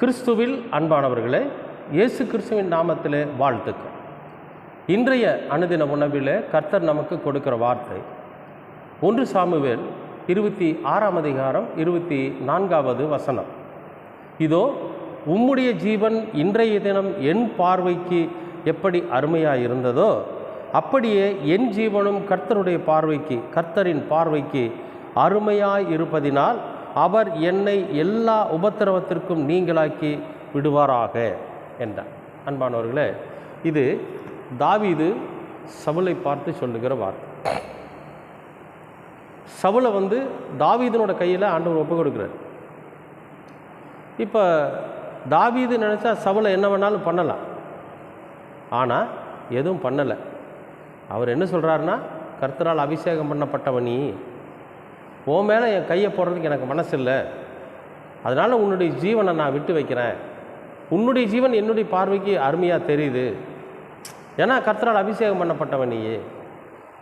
கிறிஸ்துவில் அன்பானவர்களே இயேசு கிறிஸ்துவின் நாமத்திலே வாழ்த்துக்கள். இன்றைய அனுதின உணவிலே கர்த்தர் நமக்கு கொடுக்கிற வார்த்தை ஒன்று சாமுவேல் இருபத்தி ஆறாம் அதிகாரம் இருபத்தி நான்காவது வசனம். இதோ உம்முடைய ஜீவன் இன்றைய தினம் என் பார்வைக்கு எப்படி அருமையாக இருந்ததோ அப்படியே என் ஜீவனும் கர்த்தருடைய பார்வைக்கு கர்த்தரின் பார்வைக்கு அருமையாய் இருப்பதினால் அவர் என்னை எல்லா உபத்திரவத்திற்கும் நீங்களாக்கி விடுவாராக என்றார். அன்பானவர்களே இது தாவிது சவுலை பார்த்து சொல்லுகிற வார்த்தை. சவுலை வந்து தாவீதனோட கையில் ஆண்டவர் ஒப்பு கொடுக்குறார். இப்போ தாவீது நினச்சா சவுலை என்ன வேணாலும் பண்ணலாம். ஆனால் எதுவும் பண்ணலை. அவர் என்ன சொல்கிறாருன்னா கர்த்தரால் அபிஷேகம் பண்ணப்பட்டவனி. நீ உன் மேலே என் கையை போடுறதுக்கு எனக்கு மனசு இல்லை அதனால் உன்னுடைய ஜீவனை நான் விட்டு வைக்கிறேன். உன்னுடைய ஜீவன் என்னுடைய பார்வைக்கு அருமையாக தெரியுது. ஏன்னா கர்த்தரால் அபிஷேகம் பண்ணப்பட்டவன் நீயே.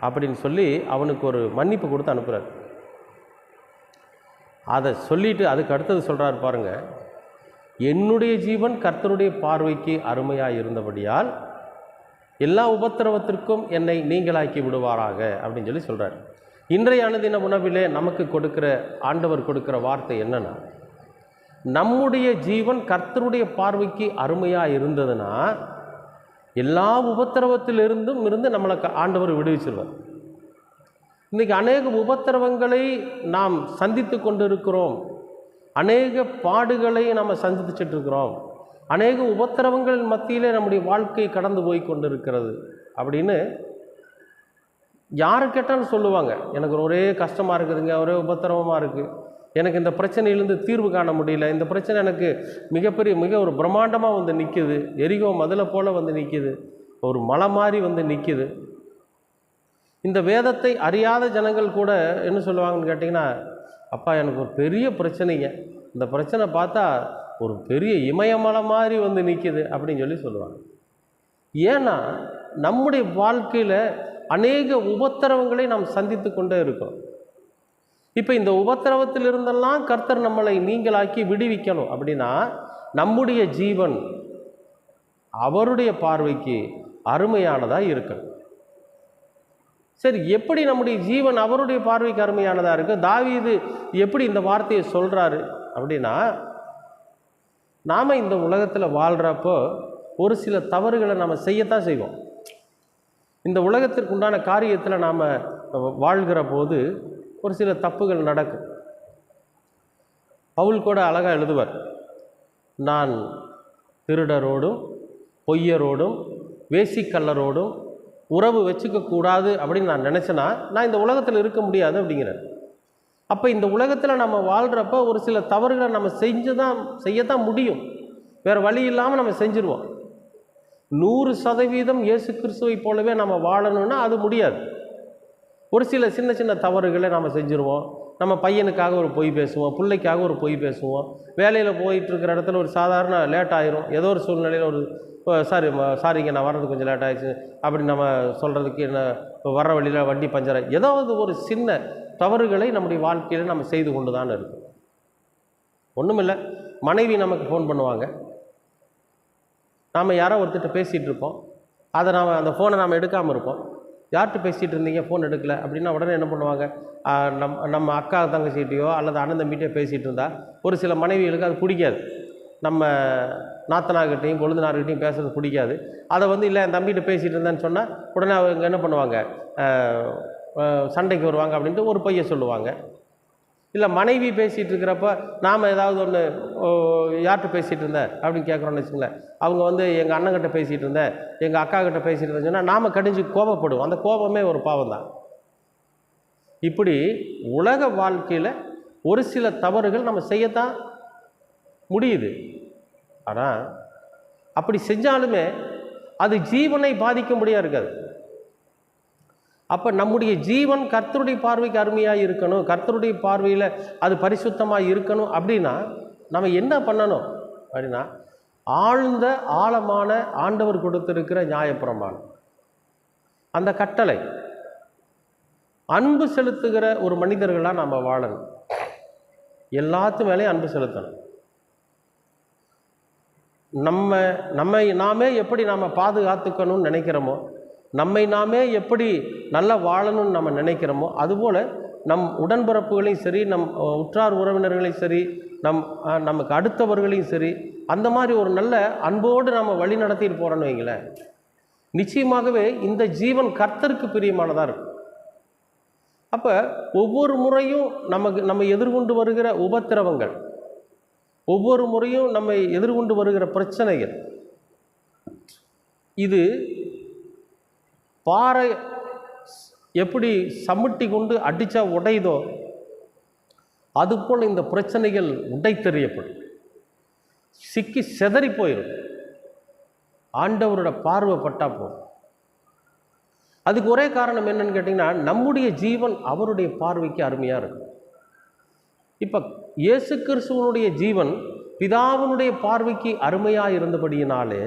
அப்படின்னு சொல்லி அவனுக்கு ஒரு மன்னிப்பு கொடுத்து அனுப்புகிறார் அதை சொல்லிட்டு அதுக்கு அடுத்தது சொல்கிறார் பாருங்க. என்னுடைய ஜீவன் கர்த்தருடைய பார்வைக்கு அருமையாக இருந்தபடியால் எல்லா உபத்திரவத்திற்கும் என்னை நீங்களாக்கி விடுவாராக அப்படின்னு சொல்லி சொல்கிறார் இன்றைய அனுதின உணவிலே நமக்கு கொடுக்கிற ஆண்டவர் கொடுக்கிற வார்த்தை என்னென்னா நம்முடைய ஜீவன் கர்த்தருடைய பார்வைக்கு அருமையாக இருந்ததுன்னா எல்லா உபத்திரவத்திலிருந்தும் இருந்து நம்மளை க- ஆண்டவர் விடுவிச்சிருவார். இன்றைக்கி அநேக உபத்திரவங்களை நாம் சந்தித்து கொண்டிருக்கிறோம். அநேக பாடுகளை நாம் சந்திச்சுட்டு இருக்கிறோம் அநேக உபத்திரவங்கள் மத்தியிலே நம்முடைய வாழ்க்கை கடந்து போய் கொண்டிருக்கிறது. அப்படின்னு யார் கேட்டாலும் சொல்லுவாங்க எனக்கு ஒரே கஷ்டமாக இருக்குதுங்க ஒரே உபத்திரவமாக இருக்குது எனக்கு இந்த பிரச்சனையிலேருந்து தீர்வு காண முடியல. இந்த பிரச்சனை எனக்கு மிகப்பெரிய மிக ஒரு பிரம்மாண்டமாக வந்து நிற்கிது எரிகோ மதில் போல் வந்து நிற்கிது ஒரு மலை மாதிரி வந்து நிற்கிது இந்த வேதத்தை அறியாத ஜனங்கள் கூட என்ன சொல்லுவாங்கன்னு கேட்டிங்கன்னா அப்பா எனக்கு ஒரு பெரிய பிரச்சனைங்க. இந்த பிரச்சனை பார்த்தா ஒரு பெரிய இமயமலை மாதிரி வந்து நிற்கிது அப்படின்னு சொல்லி சொல்லுவாங்க. ஏன்னா நம்முடைய வாழ்க்கையில் அநேக உபத்திரவங்களை நாம் சந்தித்து கொண்டே இருக்கோம். இப்போ இந்த உபத்திரவத்திலிருந்தெல்லாம் கர்த்தர் நம்மளை நீங்களாக்கி விடுவிக்கணும். அப்படின்னா நம்முடைய ஜீவன் அவருடைய பார்வைக்கு அருமையானதாக இருக்கணும். சரி எப்படி நம்முடைய ஜீவன் அவருடைய பார்வைக்கு அருமையானதாக இருக்கும் தாவீது எப்படி இந்த வார்த்தையை சொல்கிறாரு அப்படின்னா நாம் இந்த உலகத்தில் வாழ்கிறப்போ ஒரு சில தவறுகளை நம்ம செய்யத்தான் செய்வோம். இந்த உலகத்திற்கு உண்டான காரியத்தில் நாம் வாழ்கிற போது ஒரு சில தப்புகள் நடக்கும். பவுல் கூட அழகாக எழுதுவார் நான் திருடரோடும் பொய்யரோடும் வேசிக்கல்லரோடும் உறவு வச்சுக்கக்கூடாது அப்படின்னு நான் நினச்சேன்னா நான் இந்த உலகத்தில் இருக்க முடியாது அப்படிங்கிறேன் அப்போ இந்த உலகத்தில் நம்ம வாழ்கிறப்ப ஒரு சில தவறுகளை நம்ம செஞ்சு தான் செய்யத்தான் முடியும். வேறு வழி இல்லாமல் நம்ம செஞ்சுருவோம். நூறு சதவீதம் இயேசு கிறிஸ்துவை போலவே நம்ம வாழணும்னா அது முடியாது. ஒரு சில சின்ன சின்ன தவறுகளை நம்ம செஞ்சுருவோம். நம்ம பையனுக்காக ஒரு பொய் பேசுவோம். பிள்ளைக்காக ஒரு பொய் பேசுவோம். வேலையில் போயிட்டுருக்கிற இடத்துல ஒரு சாதாரண லேட் ஆயிரும். ஏதோ ஒரு சூழ்நிலையில் ஒரு சாரி சாரிங்க நான் வர்றது கொஞ்சம் லேட் ஆயிடுச்சு. அப்படி நம்ம சொல்கிறதுக்கு என்ன வர வர்ற வழியில் வண்டி பஞ்சர் ஏதாவது ஒரு சின்ன தவறுகளை நம்முடைய வாழ்க்கையில் நம்ம செய்து கொண்டு தான் இருக்கும் ஒன்றுமில்லை மனைவி நமக்கு ஃபோன் பண்ணுவாங்க. நாம் யாரோ ஒருத்தர்கிட்ட பேசிகிட்டு இருப்போம். அதை நாம் அந்த ஃபோனை நாம் எடுக்காமல் இருப்போம். யார்கிட்ட பேசிகிட்டு இருந்தீங்க ஃபோன் எடுக்கல அப்படின்னா உடனே என்ன பண்ணுவாங்க? நம் நம்ம அக்கா தங்கச்சிகிட்டையோ அல்லது அண்ணந்தம்பிகிட்டயோ பேசிகிட்டு இருந்தால் ஒரு சில மனைவிகளுக்கு அது பிடிக்காது. நம்ம நாத்தனார்கிட்டையும் கொழுந்தனார்கிட்டையும் பேசுறது பிடிக்காது. அதை வந்து இல்லை என் தம்பிகிட்ட பேசிகிட்டு இருந்தேன்னு சொன்னால் உடனே அவங்க என்ன பண்ணுவாங்க? சண்டைக்கு வருவாங்க அப்படின்ட்டு ஒரு பையன் சொல்லுவாங்க. இல்லை மனைவி பேசிகிட்டு இருக்கிறப்ப நாம் ஏதாவது ஒன்று யார்கிட்ட பேசிகிட்டு இருந்தேன் அப்படின்னு கேட்குறோன்னு வச்சுங்களேன் அவங்க வந்து எங்கள் அண்ணங்கிட்ட பேசிகிட்டு இருந்தேன் எங்கள் அக்கா கிட்ட பேசிகிட்டு இருந்தேன் சொன்னால் நாம் கடிஞ்சு கோபப்படுவோம். அந்த கோபமே ஒரு பாவம் தான் இப்படி உலக வாழ்க்கையில் ஒரு சில தவறுகள் நம்ம செய்யத்தான் முடியுது. ஆனால் அப்படி செஞ்சாலுமே அது ஜீவனை பாதிக்கும்படியாக இருக்காது. அப்போ நம்முடைய ஜீவன் கர்த்தருடைய பார்வைக்கு அருமையாக இருக்கணும். கர்த்தருடைய பார்வையில் அது பரிசுத்தமாக இருக்கணும் அப்படின்னா நம்ம என்ன பண்ணணும் அப்படின்னா ஆழ்ந்த ஆழமான ஆண்டவர் கொடுத்திருக்கிற நியாயப்பிரமாணம். அந்த கட்டளை. அன்பு செலுத்துகிற ஒரு மனிதர்களாக நம்ம வாழணும். எல்லாத்து மேலேயும் அன்பு செலுத்தணும். நம்ம நம்மை நாமே எப்படி நாம் பாதுகாத்துக்கணும்னு நினைக்கிறோமோ நம்மை நாமே எப்படி நல்லா வாழணும்னு நம்ம நினைக்கிறோமோ அதுபோல் நம் உடன்பிறப்புகளையும் சரி நம் உற்றார் உறவினர்களையும் சரி நம் நமக்கு அடுத்தவர்களையும் சரி அந்த மாதிரி ஒரு நல்ல அன்போடு நம்ம வழி நடத்திட்டு போகிறோன்னு வைங்களேன். நிச்சயமாகவே இந்த ஜீவன் கர்த்தருக்கு பிரியமானதாக இருக்கும். அப்போ ஒவ்வொரு முறையும் நமக்கு நம்ம எதிர்கொண்டு வருகிற உபத்திரவங்கள் ஒவ்வொரு முறையும் நம்மை எதிர்கொண்டு வருகிற பிரச்சனைகள் இது பாறை எப்படி சமுட்டி கொண்டு அடித்தா உடையுதோ அதுபோல் இந்த பிரச்சனைகள் உடைத்தெறியப்படும். சிக்கி செதறி போயிடும் ஆண்டவரோட பார்வை பட்டா போதும். அதுக்கு ஒரே காரணம் என்னன்னு கேட்டிங்கன்னா நம்முடைய ஜீவன் அவருடைய பார்வைக்கு அருமையாக இருக்கும். இப்போ இயேசு கிறிஸ்துவனுடைய ஜீவன் பிதாவினுடைய பார்வைக்கு அருமையாக இருந்தபடியினாலே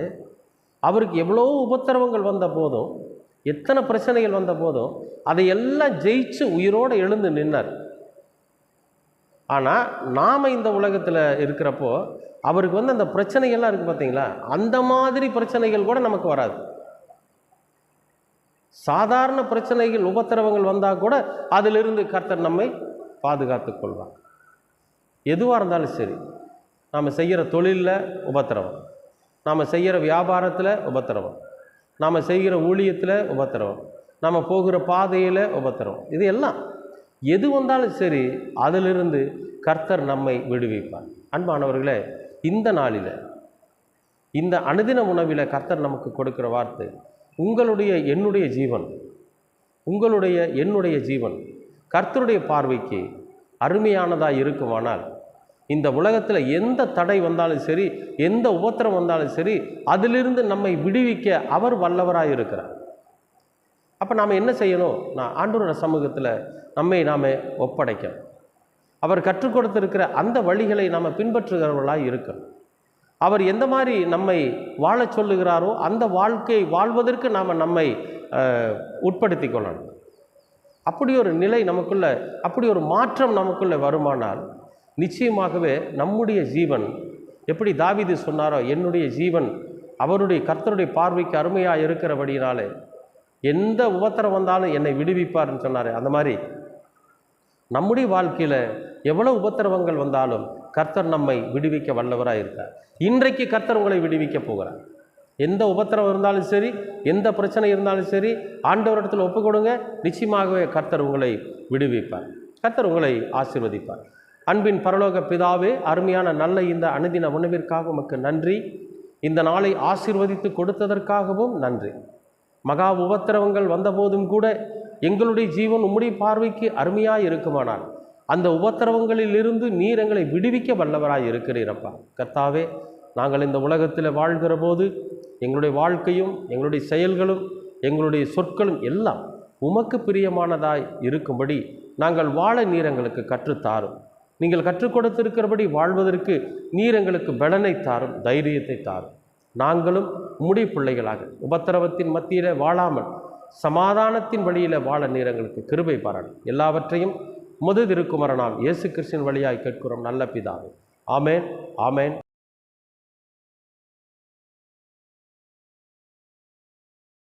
அவருக்கு எவ்வளோ உபத்திரவங்கள் வந்த போதும் எத்தனை பிரச்சனைகள் வந்த போதும் அதையெல்லாம் ஜெயிச்சு உயிரோடு எழுந்து நின்னார். ஆனால் நாம் இந்த உலகத்தில் இருக்கிறப்போ அவருக்கு வந்து அந்த பிரச்சனைகள்லாம் இருக்குது பார்த்தீங்களா அந்த மாதிரி பிரச்சனைகள் கூட நமக்கு வராது. சாதாரண பிரச்சனைகள் உபத்திரவங்கள் வந்தால் கூட அதிலிருந்து கர்த்தர் நம்மை பாதுகாத்து கொள்வார். எதுவாக இருந்தாலும் சரி நாம் செய்கிற தொழிலில் உபத்திரவம். நாம் செய்கிற வியாபாரத்தில் உபத்திரவம். நாம் செய்கிற ஊழியத்தில் உபத்திரவம். நம்ம போகிற பாதையில் உபத்திரவம். இது எல்லாம். எது வந்தாலும் சரி அதிலிருந்து கர்த்தர் நம்மை விடுவிப்பார். அன்பானவர்களே இந்த நாளில் இந்த அனுதின உணவில் கர்த்தர் நமக்கு கொடுக்கிற வார்த்தை உங்களுடைய என்னுடைய ஜீவன் உங்களுடைய என்னுடைய ஜீவன் கர்த்தருடைய பார்வைக்கு அருமையானதாக இருக்குமானால் இந்த உலகத்தில் எந்த தடை வந்தாலும் சரி எந்த உபத்திரம் வந்தாலும் சரி அதிலிருந்து நம்மை விடுவிக்க அவர் வல்லவராக இருக்கிறார். அப்போ நாம் என்ன செய்யணும்? நான் ஆண்டோரோட சமூகத்தில் நம்மை நாம் ஒப்படைக்கணும். அவர் கற்றுக் கொடுத்திருக்கிற அந்த வழிகளை நாம் பின்பற்றுகிறவர்களாக இருக்கணும். அவர் எந்த மாதிரி நம்மை வாழச் சொல்லுகிறாரோ அந்த வாழ்க்கையை வாழ்வதற்கு நாம் நம்மை உட்படுத்தி கொள்ளணும். அப்படி ஒரு நிலை நமக்குள்ளே அப்படி ஒரு மாற்றம் நமக்குள்ளே வருமானால் நிச்சயமாகவே நம்முடைய ஜீவன் எப்படி தாவிது சொன்னாரோ என்னுடைய ஜீவன் அவருடைய கர்த்தருடைய பார்வைக்கு அருமையாக இருக்கிறபடினாலே எந்த உபத்திரம் வந்தாலும் என்னை விடுவிப்பார்னு சொன்னார். அந்த மாதிரி நம்முடைய வாழ்க்கையில் எவ்வளோ உபத்திரவங்கள் வந்தாலும் கர்த்தர் நம்மை விடுவிக்க வல்லவராக இருக்கார். இன்றைக்கு கர்த்தர் உங்களை விடுவிக்க போகிறார். எந்த உபத்திரம் இருந்தாலும் சரி எந்த பிரச்சனை இருந்தாலும் சரி ஆண்டவரிடத்தில் ஒப்பு கொடுங்க. நிச்சயமாகவே கர்த்தர் உங்களை விடுவிப்பார். கர்த்தர் உங்களை ஆசீர்வதிப்பார். அன்பின் பரலோக பிதாவே அருமையான நல்ல இந்த அனுதின உணவிற்காக உமக்கு நன்றி. இந்த நாளை ஆசீர்வதித்து கொடுத்ததற்காகவும் நன்றி. மகா உபத்திரவங்கள் வந்தபோதும் கூட எங்களுடைய ஜீவன் உம்முடைய பார்வைக்கு அருமையாக இருக்குமானால் அந்த உபத்திரவங்களிலிருந்து நீர் எங்களை விடுவிக்க வல்லவராய் இருக்கிறீரப்பா. கர்த்தாவே நாங்கள் இந்த உலகத்தில் வாழ்கிற போது எங்களுடைய வாழ்க்கையும் எங்களுடைய செயல்களும் எங்களுடைய சொற்களும் எல்லாம் உமக்கு பிரியமானதாய் இருக்கும்படி நாங்கள் வாழ நீர் எங்களுக்கு கற்றுத்தாரும். நீங்கள் கற்றுக் கொடுத்திருக்கிறபடி வாழ்வதற்கு நீர் எங்களுக்கு பலனை தாரும் தைரியத்தை தாரும். நாங்களும் முடி பிள்ளைகளாக உபத்திரவத்தின் மத்தியிலே வாழாமல் சமாதானத்தின் வழியில் வாழ நீர் எங்களுக்கு கிருபை பாராடும் எல்லாவற்றையும் முது திருக்குமரனாம் இயேசு கிறிஸ்தின் வழியாய் கேட்கிறோம் நல்ல பிதாவே. ஆமேன் ஆமேன்.